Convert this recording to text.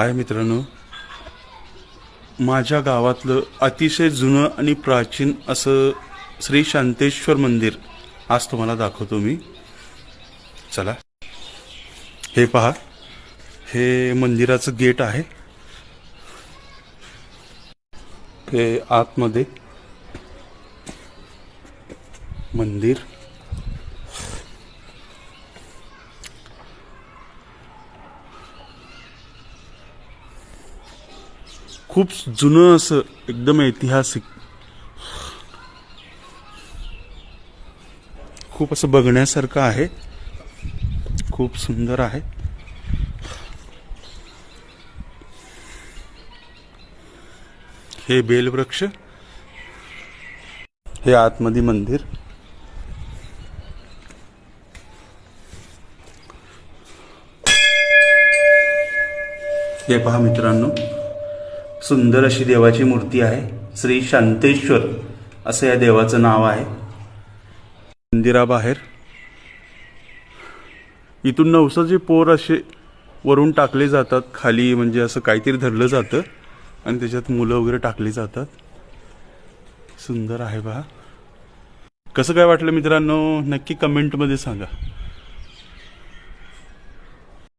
हाय मित्रांनो. माझ्या गावातलं अतिशय जुनं आणि प्राचीन असं श्री शांतेश्वर मंदिर आज तुम्हाला दाखवतो मी. चला. हे पहा. हे मंदिराचं गेट आहे. हे आतमध्ये मंदिर. खूप जुनं असं एकदम ऐतिहासिक. खूप असं बघण्यासारखं आहे. खूप सुंदर आहे. हे बेलवृक्ष. हे आतमध्ये मंदिर. हे पहा मित्रांनो. सुंदर अशी देवाची मूर्ती आहे. श्री शांतेश्वर असं या देवाचं नाव आहे. मंदिराबाहेर. इथून नवसाचे पोर असे वरून टाकले जातात. खाली म्हणजे असं काहीतरी धरलं जातं. आणि त्याच्यात मुलं वगैरे टाकली जातात. सुंदर आहे बा. कसं काय वाटलं मित्रांनो? नक्की कमेंटमध्ये सांगा.